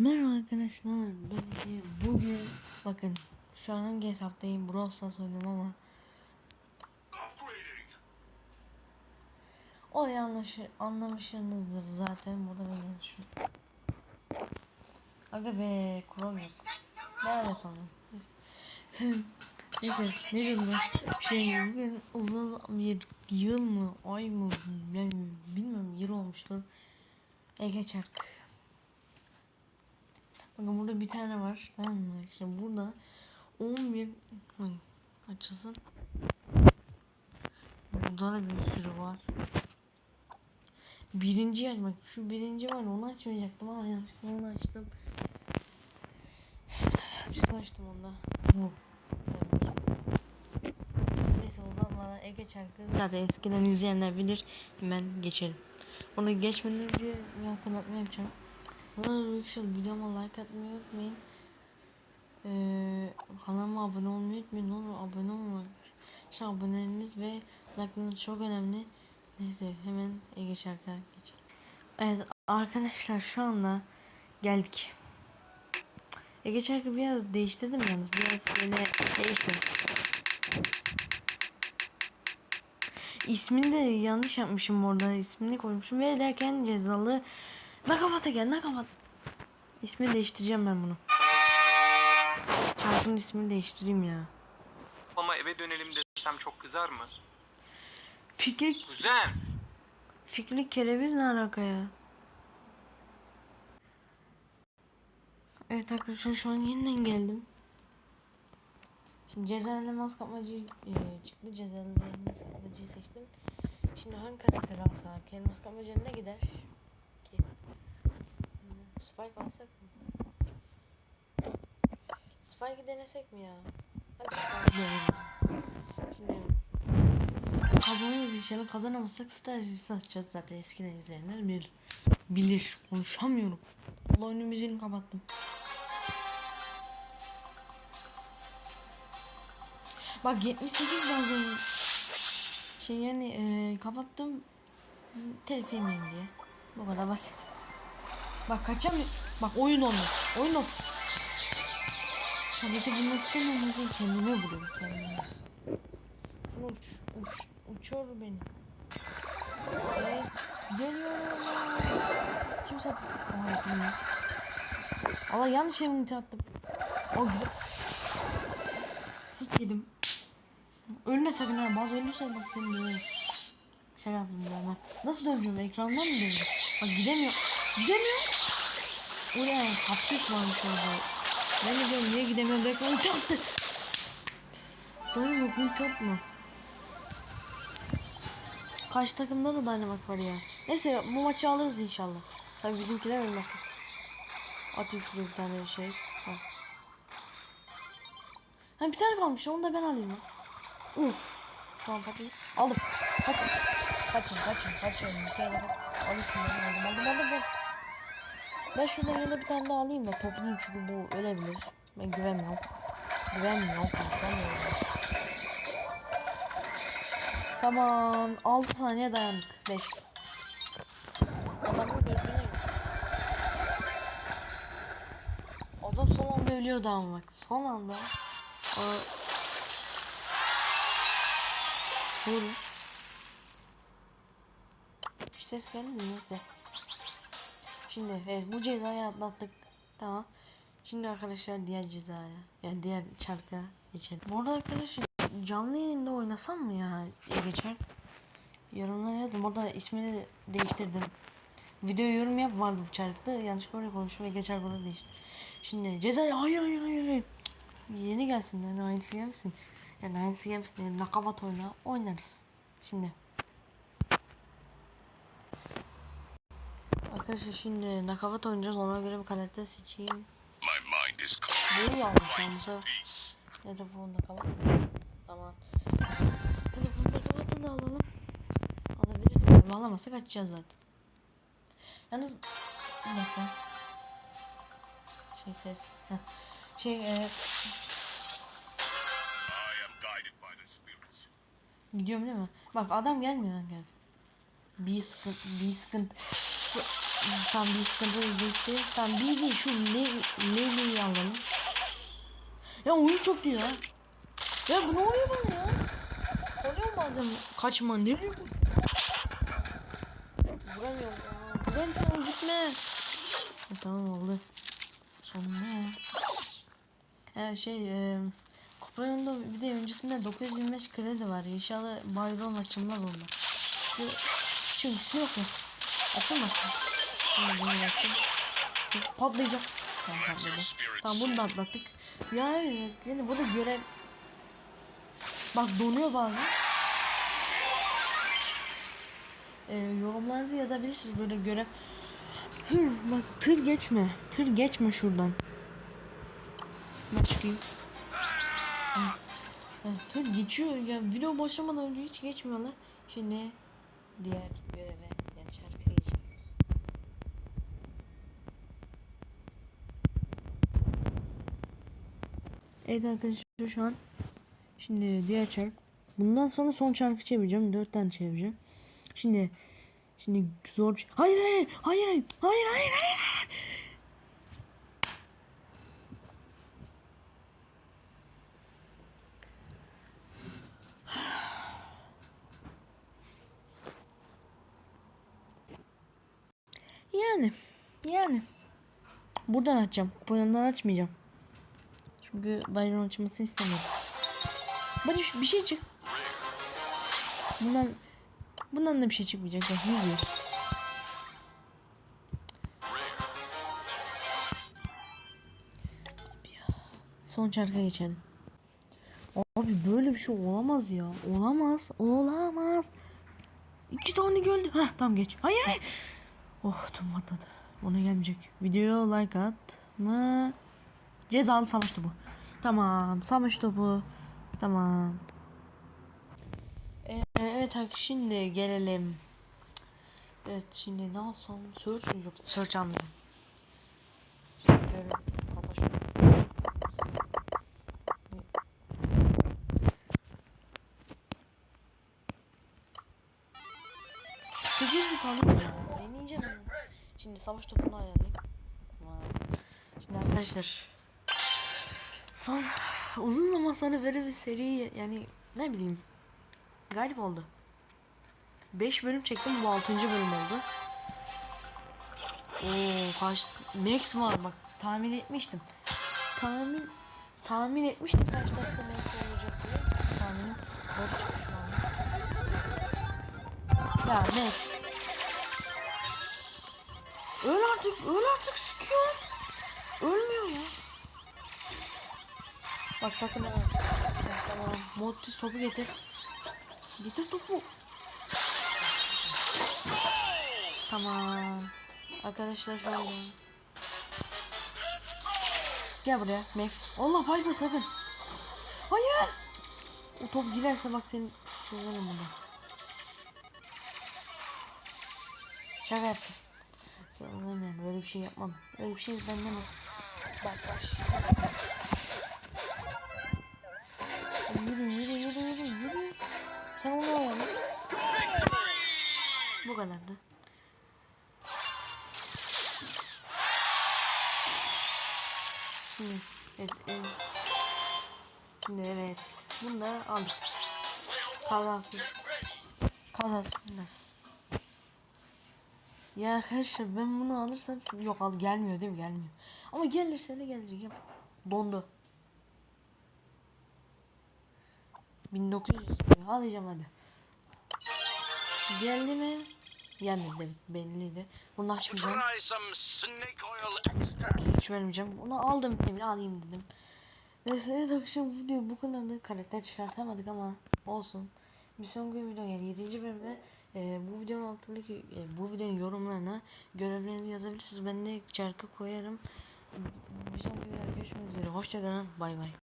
Merhaba arkadaşlar ben de bugün bakın şu an hangi hesaptayım Brawl Stars oynuyorum ama. Olayı anlaşı, anlamışsınızdır zaten burada ben yanlışım Aga be kuram yok Nerede yapalım? Neyse ne ben? Şey bugün uzun bir yıl mı ay mı yani bilmiyorum yıl olmuştur. Ege Çark Bakın burada bir tane var. Tamam mı? İşte burada 11 Hı, açılsın. Burada da bir sürü var. Birinci yer bak şu birinci var onu açmayacaktım ama yanlışlıkla onu açtım. Yanlışlıkla açtım onda. Bu. Neyse o zaman bana Ege Çarkı zaten eskiden izleyenler bilir. Hemen geçelim. Onu geçmeden önce bir hatırlatma yapacağım. Buna arkadaşlar videoma like atmayı unutmayın. Ee, kanalıma abone olmayı unutmayın. Olur abone olmak. Şu aboneleriniz ve like'ınız çok önemli. Neyse hemen şarkıya geçelim. Evet arkadaşlar şu anda geldik. Ege şarkı biraz değiştirdim yalnız. Biraz böyle değişti. İsmini de yanlış yapmışım orada. ismini koymuşum ve derken cezalı Nakavata gel Nakavat. İsmini değiştireceğim ben bunu. Çarpının ismini değiştireyim ya. Ama eve dönelim desem çok kızar mı? Fikri, Kuzen. Fikri kereviz ne alaka ya? Evet arkadaşlar şu an yeniden geldim. Şimdi cezaevinde maskapmacı e, çıktı. Cezaevinde maskapmacıyı seçtim. Şimdi hangi karakter alsak? Yani maskapmacı ne gider? Spike alsak mı? Spike'ı denesek mi ya? Hadi Spike'ı deneyelim. Şimdi kazanırız inşallah. Kazanamazsak Star satacağız zaten eskiden izleyenler bilir. Bilir. Konuşamıyorum. Allah oyunun müziğini kapattım. Bak 78 bazen şey yani e, kapattım telif diye. Bu kadar basit. Bak kaçamıyorum. Bak oyun onu. Oyun o. Tableti bulmak istemiyorum. yüzden Kendime vuruyorum kendime. Şunu uç, uç, uçuyor beni. Evet. Geliyorum. Kim sattı? Aa yapayım ya. Allah yanlış emniyete attım. O güzel. Tek yedim. Ölme sakın ha. Bazı ölürsen bak seni döverim. Şaka yaptım ya ben. Nasıl dövüyorum? Ekrandan mı dövüyorum? Bak gidemiyor. Gidemiyor. Oraya kaktüs varmış orada. Ben de diyorum niye gidemiyorum? Belki ulti attı. Dayım yok ulti atma. Karşı takımda da Dynamite var ya. Neyse bu maçı alırız inşallah. Tabi bizimkiler ölmesin. Atayım şuraya bir tane şey. Ha. Ha bir tane kalmış onu da ben alayım ya. Uf. Tamam hadi. Aldım. Hadi. Kaçın kaçın kaçın. Bir kere daha. Alın şunu aldım aldım aldım ben. Ben şuradan yine bir tane daha alayım da toplayayım çünkü bu ölebilir. Ben güvenmiyorum. Güvenmiyorum. Konuşamıyorum. Tamam. 6 saniye dayandık. 5. Adamı bekleyin. Adam son anda ölüyordu ama bak. Son anda. O... Vur. Bir ses geldi neyse. Şimdi evet bu cezayı atlattık. Tamam. Şimdi arkadaşlar diğer cezaya yani diğer çarka geçelim. Bu arada arkadaşlar canlı yayında oynasam mı ya geçer? Yorumlara yazdım. Orada ismini de değiştirdim. Video yorum yap vardı bu çarkta. Yanlışlıkla oraya konuştum ve geçer burada değişti. Şimdi cezayı hayır hayır hayır. hayır. Yeni gelsin yani aynısı gelmesin. Yani aynısı gelmesin. Yani nakavat oyna oynarız. Şimdi. Arkadaşlar şimdi nakavat oynayacağız. Ona göre bir karakter seçeyim. Bunu aldık tam bu sefer. Peace. Ya da bu nakavat mı? Tamam. Hadi bu nakavatını da alalım. Alabilirsek. Ama alamazsak açacağız zaten. Yalnız bir dakika. Şey ses. Heh. Şey e, gidiyorum değil mi? Bak adam gelmiyor ben gel. Bir sıkıntı, bir sıkıntı. Tam bir sıkıntı gitti. Tam bir değil şu Le Leyli'yi alalım. Ya oyun çok diyor ha. Ya bu ne oluyor bana ya? Oluyor bazen kaçma nereye bu? Vuramıyorum ya. Vuramıyorum gitme. Ha, tamam oldu. Sonunda ya. Ee, şey e, Kuprayon'da bir de öncesinde 925 kredi var. İnşallah bayram açılmaz onda. Çünkü çünkü yok ya. Açılmasın. Şimdi bunu yaptım. Patlayacak. Tamam patladı. Tamam bunu da atlattık. Ya evet, yani burada görev Bak donuyor bazen. Ee, yorumlarınızı yazabilirsiniz böyle görev. Tır bak tır geçme. Tır geçme şuradan. Ben çıkayım. Evet, tır geçiyor ya video başlamadan önce hiç geçmiyorlar. Şimdi diğer göreve yani şarkıya geçelim. Evet arkadaşlar şu an şimdi diğer çark. Bundan sonra son çarkı çevireceğim. Dört tane çevireceğim. Şimdi şimdi zor bir şey. Hayır hayır hayır hayır hayır hayır hayır. Yani yani buradan açacağım. Bu yandan açmayacağım. Çünkü bayram açmasını istemiyorum. Şu- bir şey çık. Bundan bundan da bir şey çıkmayacak ya. Yüz yüz. Abi ya. Son çarka geçelim. Abi böyle bir şey olamaz ya. Olamaz. Olamaz. İki tane geldi. Heh tamam geç. Hayır. Oh tüm atladı. Ona gelmeyecek. Videoya like at mı? Cezalı savaş topu. Tamam. Savaş topu. Tamam. Ee, evet şimdi gelelim. Evet şimdi ne yapsam? Search yok. Search şunu. Sekiz. Deneyeceğim. Şimdi savaş topunu ayarlayayım. Şimdi arkadaşlar. Son uzun zaman sonra böyle bir seri yani ne bileyim garip oldu. 5 bölüm çektim bu 6. bölüm oldu. Oo kaç Max var bak tahmin etmiştim. Tahmin tahmin etmiştim kaç dakika Max olacak diye. Tahminim doğru çıkmış şu anda. Ya Max. Öl artık, öl artık sıkıyor. Ölmüyor. Bak sakın ha. Bak, Tamam. Mortis topu getir. Getir topu. Tamam. Arkadaşlar şöyle. Gel buraya Max. Allah Piper sakın. Hayır. O top girerse bak senin söylerim bunu. Şaka yaptım. Yani böyle bir şey yapmam. Öyle bir şey benden mi? Bak baş. Yürü yürü yürü yürü yürü. Sen onu ayarla. Bu kadardı. Şimdi evet, evet. Şimdi evet. Bunu da aldık. Kazasız. Kazasız. Nasıl? Ya arkadaşlar ben bunu alırsam yok al gelmiyor değil mi gelmiyor. Ama gelirse de gelecek yap. Dondu. 1900 istiyor. Alacağım hadi. Geldi mi? Gelmedi belliydi. Bunu açmayacağım. Hiç vermeyeceğim. Bunu aldım demin alayım dedim. Neyse evet akşam bu video bu kadardı. Karakter çıkartamadık ama olsun. Bir sonraki video yani 7. bölümde e, bu videonun altındaki e, bu videonun yorumlarına görevlerinizi yazabilirsiniz. Ben de şarkı koyarım. Bir sonraki videoda görüşmek üzere. Hoşçakalın. Bay bay.